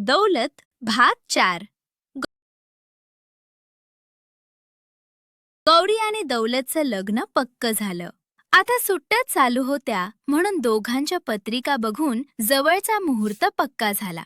दौलत भाग चार. गौरी आणि दौलतचं लग्न पक्क झालं. आता सुट्ट्याच चालू होत्या म्हणून दोघांच्या पत्रिका बघून जवळचा मुहूर्त पक्का झाला.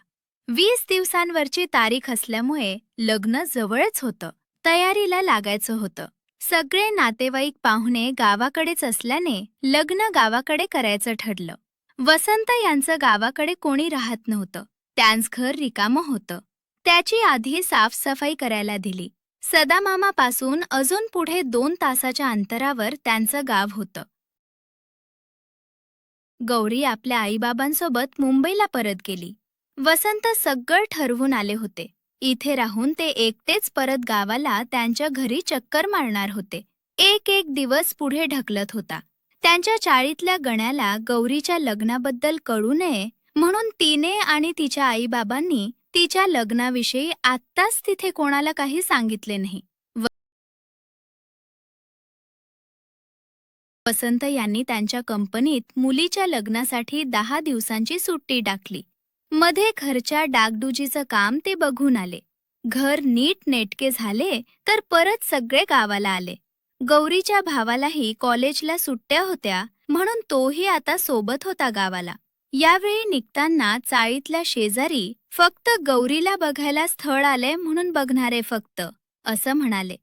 वीस दिवसांवरची तारीख असल्यामुळे लग्न जवळच होतं. तयारीला लागायचं होतं. सगळे नातेवाईक पाहुणे गावाकडेच असल्याने लग्न गावाकडे करायचं ठरलं. वसंत यांचं गावाकडे कोणी राहत नव्हतं. त्यांच घर रिकामं होतं. त्याची आधी साफसफाई करायला दिली. सदामामापासून अजून पुढे दोन तासाच्या अंतरावर त्यांचं गाव होतं. गौरी आपल्या आईबाबांसोबत मुंबईला परत गेली. वसंत सगळं ठरवून आले होते. इथे राहून ते एकटेच परत गावाला त्यांच्या घरी चक्कर मारणार होते. एक एक दिवस पुढे ढकलत होता. त्यांच्या चाळीतल्या गण्याला गौरीच्या लग्नाबद्दल कळू नये म्हणून तिने आणि तिच्या आईबाबांनी तिच्या लग्नाविषयी आत्ताच तिथे कोणाला काही सांगितले नाही. वसंत यांनी त्यांच्या कंपनीत मुलीच्या लग्नासाठी दहा दिवसांची सुट्टी टाकली. मध्ये घरच्या डागडुजीचं काम ते बघून आले. घर नीट नेटके झाले तर परत सगळे गावाला आले. गौरीच्या भावालाही कॉलेजला सुट्ट्या होत्या म्हणून तोही आता सोबत होता गावाला. यावेळी निघताना चाळीतल्या शेजारी फक्त गौरीला बघायला स्थळ आले म्हणून बघणारे फक्त असं म्हणाले.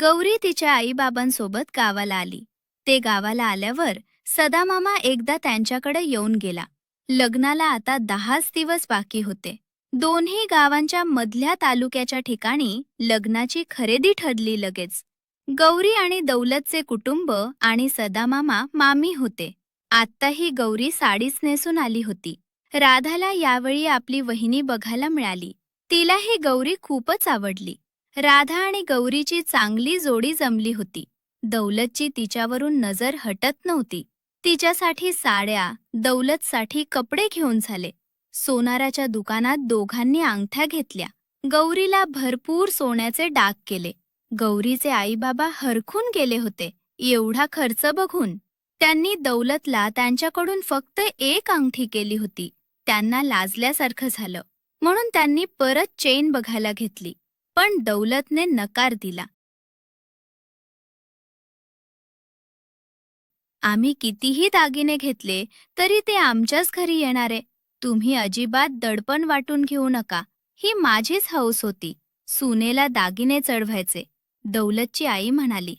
गौरी तिच्या आईबाबांसोबत गावाला आली. ते गावाला आल्यावर सदामामा एकदा त्यांच्याकडे येऊन गेला. लग्नाला आता दहाच दिवस बाकी होते. दोन्ही गावांच्या मधल्या तालुक्याच्या ठिकाणी लग्नाची खरेदी ठरली लगेच. गौरी आणि दौलतचे कुटुंब आणि सदामामा मामी होते. आत्ताही गौरी साडीच नेसून आली होती. राधाला यावेळी आपली वहिनी बघायला मिळाली. तिलाही गौरी खूपच आवडली. राधा आणि गौरीची चांगली जोडी जमली होती. दौलतची तिच्यावरून नजर हटत नव्हती. तिच्यासाठी साड्या दौलतसाठी कपडे घेऊन झाले. सोनाराच्या दुकानात दोघांनी अंगठ्या घेतल्या. गौरीला भरपूर सोन्याचे डाग केले. गौरीचे आईबाबा हरखून गेले होते एवढा खर्च बघून. त्यांनी दौलतला त्यांच्याकडून फक्त एक अंगठी केली होती त्यांना लाजल्यासारखं झालं. म्हणून त्यांनी परत चेन बघायला घेतली पण दौलतने नकार दिला. आम्ही कितीही दागिने घेतले तरी ते आमच्याच घरी येणारे. तुम्ही अजिबात दडपण वाटून घेऊ नका ही माझीच हौस होती सुनेला दागिने चढवायचे. दौलतची आई म्हणाली.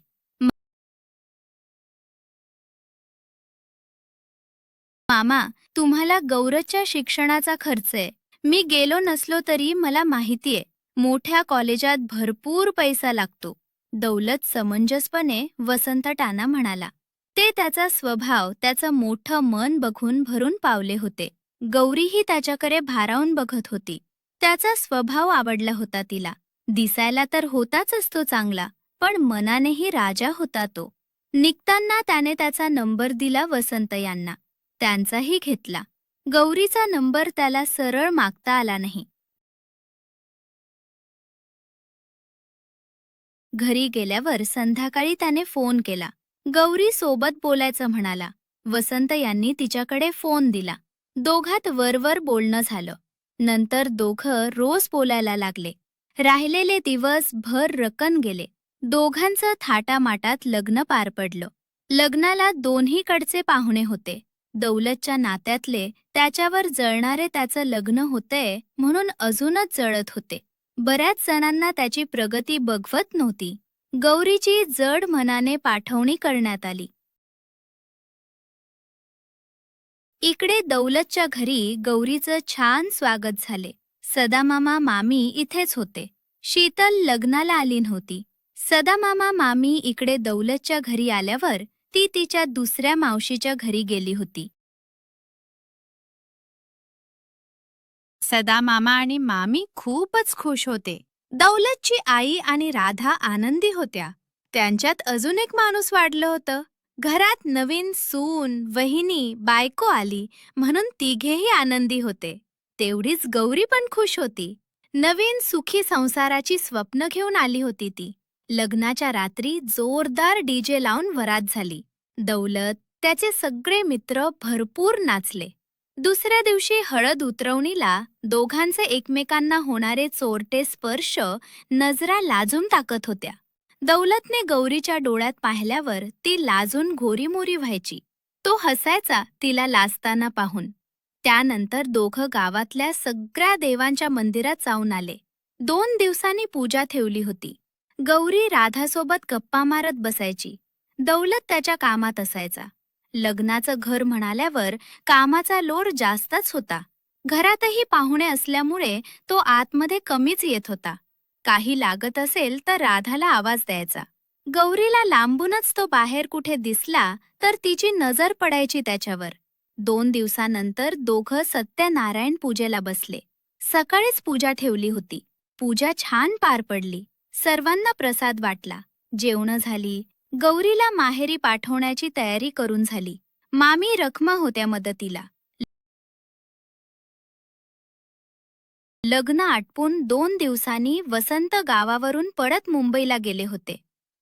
मामा तुम्हाला गौरवच्या शिक्षणाचा खर्च आहे. मी गेलो नसलो तरी मला माहितीये मोठ्या कॉलेजात भरपूर पैसा लागतो. दौलत समंजसपणे वसंत टाना म्हणाला. ते त्याचा स्वभाव त्याचं मोठं मन बघून भरून पावले होते. गौरीही त्याच्याकडे भारावून बघत होती. त्याचा स्वभाव आवडला होता तिला. दिसायला तर होताच असतो चांगला पण मनानेही राजा होता तो. निघताना त्याने त्याचा नंबर दिला वसंत यांना त्यांचाही घेतला. गौरीचा नंबर त्याला सरळ मागता आला नाही. घरी गेल्यावर संध्याकाळी त्याने फोन केला. गौरी सोबत बोलायचं म्हणाला. वसंत यांनी तिच्याकडे फोन दिला. दोघात वरवर बोलणं झालं. नंतर दोघं रोज बोलायला लागले. राहिलेले दिवस भर रकन गेले. दोघांचं थाटामाटात लग्न पार पडलं. लग्नाला दोन्हीकडचे पाहुणे होते. दौलतच्या नात्यातले त्याच्यावर जळणारे त्याचं लग्न होतंय म्हणून अजूनच जळत होते. बऱ्याच जणांना त्याची प्रगती बघवत नव्हती. गौरीची जड मनाने पाठवणी करण्यात आली. इकडे दौलतच्या घरी गौरीचं छान स्वागत झाले. सदामामा मामी इथेच होते. शीतल लग्नाला आली नव्हती सदामामा मामी इकडे दौलतच्या घरी आल्यावर ती तिच्या दुसऱ्या मावशीच्या घरी गेली होती. सदा मामा आणि मामी खूपच खुश होते. दौलतची आई आणि राधा आनंदी होत्या. त्यांच्यात अजून एक माणूस वाढलं होतं. घरात नवीन सून वहिनी बायको आली म्हणून तिघेही आनंदी होते. तेवढीच गौरी पण खुश होती. नवीन सुखी संसाराची स्वप्न घेऊन आली होती ती. लग्नाच्या रात्री जोरदार डीजे लावून वरात झाली. दौलत त्याचे सगळे मित्र भरपूर नाचले. दुसऱ्या दिवशी हळद उतरवणीला दोघांचे एकमेकांना होणारे चोरटे स्पर्श नजरा लाजून टाकत होत्या. दौलतने गौरीच्या डोळ्यात पाहिल्यावर ती लाजून घोरीमोरी व्हायची. तो हसायचा तिला लाजताना पाहून. त्यानंतर दोघं गावातल्या सगळ्या देवांच्या मंदिरात जाऊन आले. दोन दिवसांनी पूजा ठेवली होती. गौरी राधासोबत गप्पा मारत बसायची. दौलत त्याच्या कामात असायचा. लग्नाचं घर म्हणाल्यावर कामाचा लोर जास्तच होता. घरातही पाहुणे असल्यामुळे तो आतमध्ये कमीच येत होता. काही लागत असेल तर राधाला आवाज द्यायचा. गौरीला लांबूनच तो बाहेर कुठे दिसला तर तिची नजर पडायची त्याच्यावर. दोन दिवसानंतर दोघं सत्यनारायण पूजेला बसले. सकाळीच पूजा ठेवली होती. पूजा छान पार पडली. सर्वांना प्रसाद वाटला. जेवणं झाली. गौरीला माहेरी पाठवण्याची तयारी करून झाली. मामी रखमा होत्या मदतीला. लग्न आटपून दोन दिवसांनी वसंत गावावरून पडत मुंबईला गेले होते.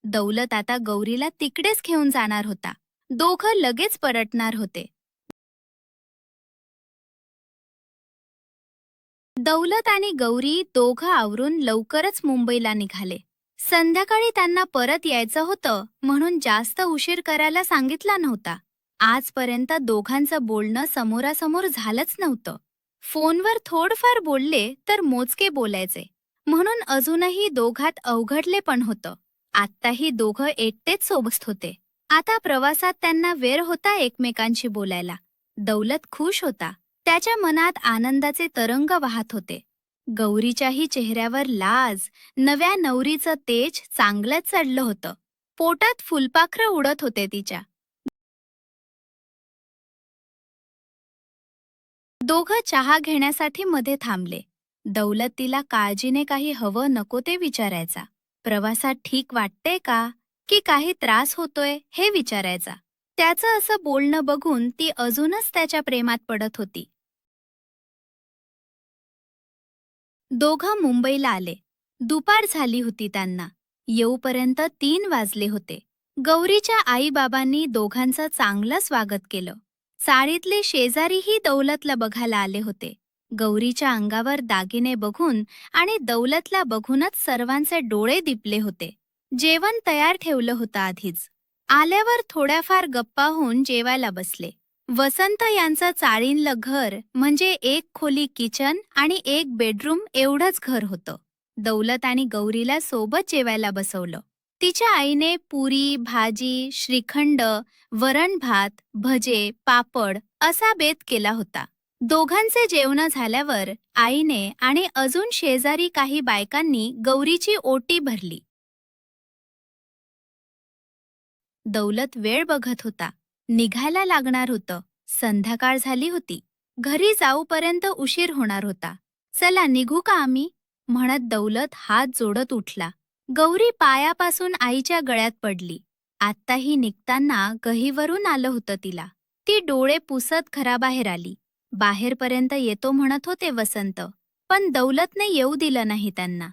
दौलत आता गौरीला तिकडेच घेऊन जाणार होता. दोघं लगेच परतणार होते. दौलत आणि गौरी दोघं आवरून लवकरच मुंबईला निघाले. संध्याकाळी त्यांना परत यायचं होतं म्हणून जास्त उशीर करायला सांगितला नव्हता. आजपर्यंत दोघांचं बोलणं समोरासमोर झालंच नव्हतं. फोनवर थोडफार बोलले तर मोजके बोलायचे. म्हणून अजूनही दोघात अवघडले पण होतं. आत्ताही दोघं एकटेच सोबत होते. आता प्रवासात त्यांना वेळ होता एकमेकांशी बोलायला. दौलत खुश होता. त्याच्या मनात आनंदाचे तरंग वाहत होते. गौरीच्याही चेहऱ्यावर लाज नव्या नवरीचं तेज चांगलंच चढलं होतं. पोटात फुलपाखरं उडत होते तिच्या. दोघं चहा घेण्यासाठी मध्ये थांबले. दौलत तिला काळजीने काही हवं नको ते विचारायचा. प्रवासात ठीक वाटते का? की काही त्रास होतोय? हे विचारायचा. त्याचं असं बोलणं बघून ती अजूनच त्याच्या प्रेमात पडत होती. दोघं मुंबईला आले. दुपार झाली होती त्यांना. येऊपर्यंत तीन वाजले होते. गौरीच्या आईबाबांनी दोघांचं चांगलं स्वागत केलं. चाळीतले शेजारीही दौलतला बघायला आले होते. गौरीच्या अंगावर दागिने बघून आणि दौलतला बघूनच सर्वांचे डोळे दिपले होते. जेवण तयार ठेवलं होतं आधीच. आल्यावर थोड्याफार गप्पा होऊन जेवायला बसले. वसंत यांचं चाळींलं घर म्हणजे एक खोली किचन आणि एक बेडरूम एवढंच घर होतं. दौलत आणि गौरीला सोबत जेवायला बसवलं. तिच्या आईने पुरी भाजी श्रीखंड वरण भात भजे पापड असा बेत केला होता. दोघांचे जेवण झाल्यावर आईने आणि अजून शेजारी काही बायकांनी गौरीची ओटी भरली. दौलत वेळ बघत होता. निघायला लागणार होतं. संध्याकाळ झाली होती. घरी जाऊपर्यंत उशीर होणार होता. चला निघू का आम्ही? म्हणत दौलत हात जोडत उठला. गौरी पायापासून आईच्या गळ्यात पडली. आत्ताही निघताना गहीवरून आलं होतं तिला. ती डोळे पुसत घराबाहेर आली. बाहेरपर्यंत येतो म्हणत होते वसंत. पण दौलतने येऊ दिलं नाही त्यांना.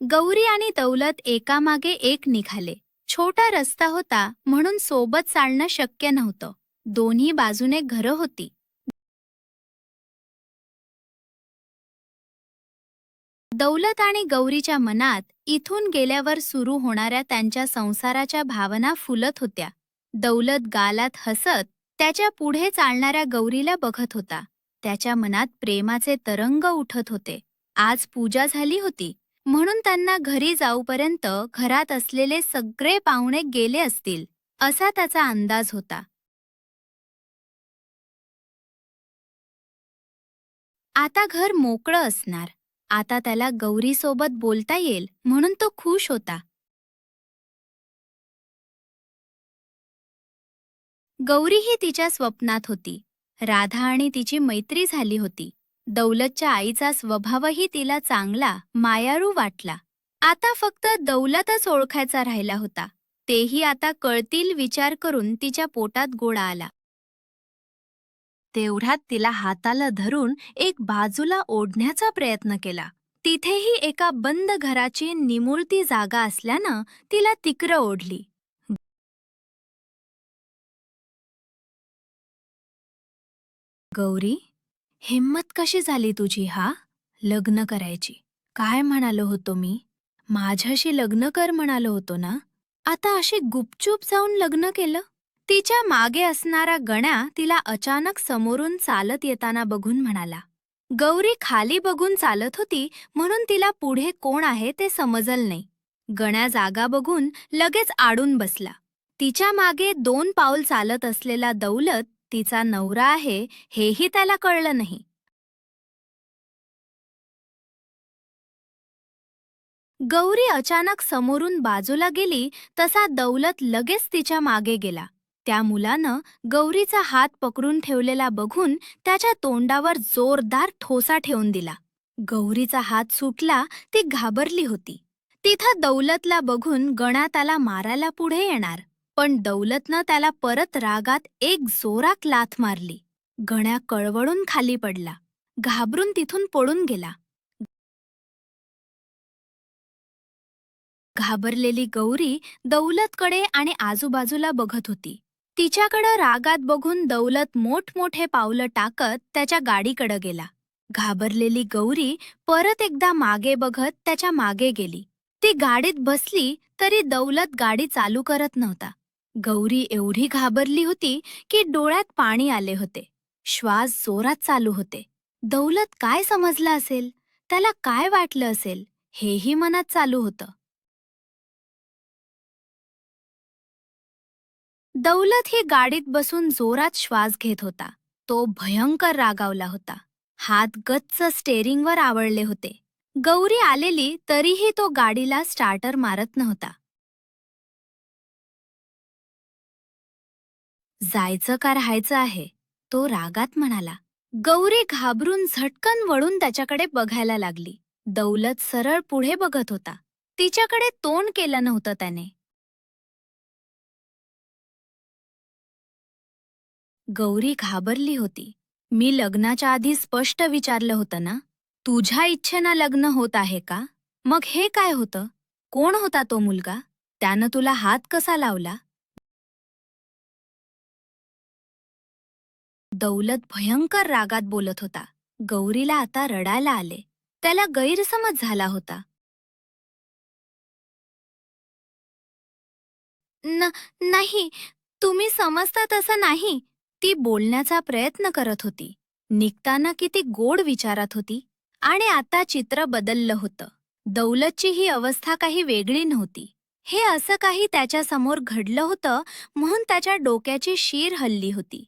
गौरी आणि दौलत एकामागे एक निघाले. छोटा रस्ता होता म्हणून सोबत चालणं शक्य नव्हतं. दोन्ही बाजूने घरं होती. दौलत आणि गौरीच्या मनात इथून गेल्यावर सुरू होणाऱ्या त्यांच्या संसाराच्या भावना फुलत होत्या. दौलत गालात हसत त्याच्या पुढे चालणाऱ्या गौरीला बघत होता. त्याच्या मनात प्रेमाचे तरंग उठत होते. आज पूजा झाली होती. म्हणून त्यांना घरी जाऊपर्यंत घरात असलेले सगळे पाहुणे गेले असतील असा त्याचा अंदाज होता. आता घर मोकळं असणार. आता त्याला गौरीसोबत बोलता येईल म्हणून तो खुश होता. गौरी ही तिच्या स्वप्नात होती. राधा आणि तिची मैत्री झाली होती. दौलतच्या आईचा स्वभावही तिला चांगला मायारू वाटला. आता फक्त दौलतच ओळखायचा राहिला होता. तेही आता कळतील विचार करून तिच्या पोटात गोळा आला. तेवढ्यात तिला हाताला धरून एक बाजूला ओढण्याचा प्रयत्न केला. तिथेही एका बंद घराची निमुळती जागा असल्यानं तिला तिकर ओढली. गौरी हिम्मत कशी झाली तुझी हा? लग्न करायची. काय म्हणालो होतो मी? माझ्याशी लग्न कर म्हणालो होतो ना? आता अशी गुपचूप जाऊन लग्न केलं? तिच्यामागे असणारा गण्या तिला अचानक समोरून चालत येताना बघून म्हणाला गौरी खाली बघून चालत होती म्हणून तिला पुढे कोण आहे ते समजल नाही. गण्या जागा बघून लगेच आडून बसला. तिच्यामागे दोन पाऊल चालत असलेला दौलत तिचा नवरा आहे हेही त्याला कळलं नाही. गौरी अचानक समोरून बाजूला गेली तसा दौलत लगेच तिच्यामागे गेला. त्या मुलानं गौरीचा हात पकडून ठेवलेला बघून त्याच्या तोंडावर जोरदार ठोसा ठेवून दिला. गौरीचा हात सुटला ती घाबरली होती. तिथं दौलतला बघून गणा त्याला मारायला पुढे येणार. पण दौलतनं त्याला परत रागात एक जोरात लाथ मारली. गण्या कळवळून खाली पडला. घाबरून तिथून पळून गेला. घाबरलेली गौरी दौलतकडे आणि आजूबाजूला बघत होती. तिच्याकडं रागात बघून दौलत मोठमोठे पावलं टाकत त्याच्या गाडीकडं गेला. घाबरलेली गौरी परत एकदा मागे बघत त्याच्यामागे गेली. ती गाडीत बसली तरी दौलत गाडी चालू करत नव्हता. गौरी एवढी घाबरली होती की डोळ्यात पाणी आले होते. श्वास जोरात चालू होते. दौलत काय समजलं असेल? त्याला काय वाटलं असेल? हेही मनात चालू होतं. दौलत ही गाडीत बसून जोरात श्वास घेत होता. तो भयंकर रागावला होता. हात गच्च स्टेरिंगवर आवळले होते. गौरी आलेली तरीही तो गाडीला स्टार्टर मारत नव्हता. जायचं का राहायचं आहे? तो रागात म्हणाला गौरी घाबरून झटकन वळून त्याच्याकडे बघायला लागली. दौलत सरळ पुढे बघत होता. तिच्याकडे तोंड केलं नव्हतं त्याने. गौरी घाबरली होती. मी लग्नाच्या आधी स्पष्ट विचारलं होतं ना? तुझ्या इच्छेनं लग्न होत आहे का? मग हे काय होतं? कोण होता तो मुलगा? त्यानं तुला हात कसा लावला? दौलत भयंकर रागात बोलत होता. गौरीला आता रडायला आले. त्याला गैरसमज झाला होता. न नाही. तुम्ही समजता तसं नाही. ती बोलण्याचा प्रयत्न करत होती. निघताना किती गोड विचारात होती आणि आता चित्र बदललं होतं. दौलतची ही अवस्था काही वेगळी नव्हती. हे असं काही त्याच्यासमोर घडलं होतं म्हणून त्याच्या डोक्याची शीर हल्ली होती.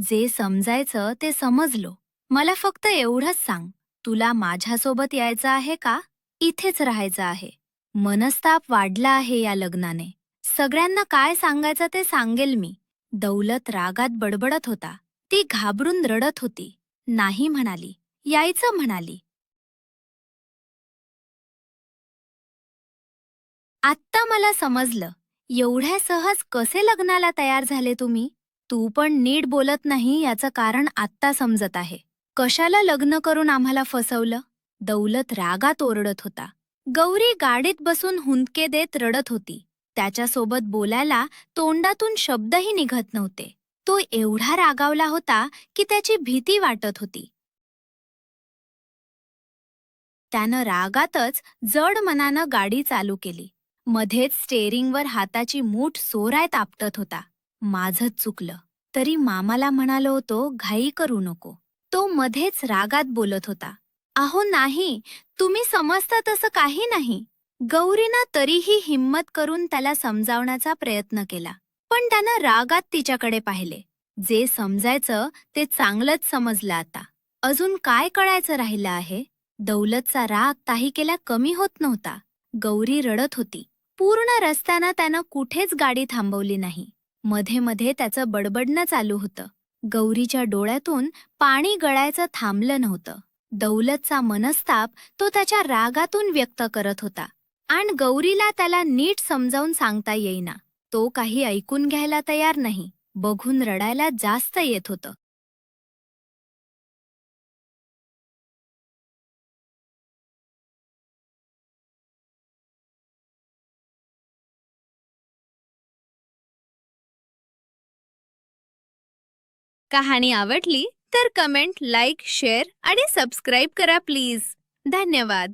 जे समजायचं ते समजलो. मला फक्त एवढंच सांग. तुला माझ्यासोबत यायचं आहे का? इथेच राहायचं आहे. मनस्ताप वाढला आहे या लग्नाने. सगळ्यांना काय सांगायचं ते सांगेल मी. दौलत रागात बडबडत होता. ती घाबरून रडत होती. नाही म्हणाली. यायचं म्हणाली. आत्ता मला समजलं. एवढ्या सहज कसे लग्नाला तयार झाले तुम्ही? तू पण नीट बोलत नाही याचं कारण आत्ता समजत आहे. कशाला लग्न करून आम्हाला फसवलं? दौलत रागात ओरडत होता. गौरी गाडीत बसून हुंदके देत रडत होती. त्याच्यासोबत बोलायला तोंडातून शब्दही निघत नव्हते. तो एवढा रागावला होता की त्याची भीती वाटत होती. त्यानं रागातच जड मनानं गाडी चालू केली. मध्येच स्टेअरिंगवर हाताची मूठ सोरायत आपटत होता. माझंच चुकलं. तरी मामाला म्हणालो होतो घाई करू नको. तो मध्येच रागात बोलत होता. अहो नाही तुम्ही समजता तसं काही नाही. गौरीनं तरीही हिम्मत करून त्याला समजावण्याचा प्रयत्न केला. पण त्यानं रागात तिच्याकडे पाहिले. जे समजायचं ते चांगलंच समजलं आता. अजून काय कळायचं राहिलं आहे? दौलतचा राग काही केला कमी होत नव्हता. गौरी रडत होती. पूर्ण रस्त्यानं त्यानं कुठेच गाडी थांबवली नाही. मध्ये मध्ये त्याचं बडबडणं चालू होतं. गौरीच्या डोळ्यातून पाणी गळायचं थांबलं नव्हतं. दौलतचा मनस्ताप तो त्याच्या रागातून व्यक्त करत होता. आणि गौरीला त्याला नीट समजावून सांगता येईना. तो काही ऐकून घ्यायला तयार नाही. बघून रडायला जास्त येत होतं. कहाणी आवडली तर कमेंट लाईक शेअर आणि सबस्क्राईब करा प्लीज. धन्यवाद.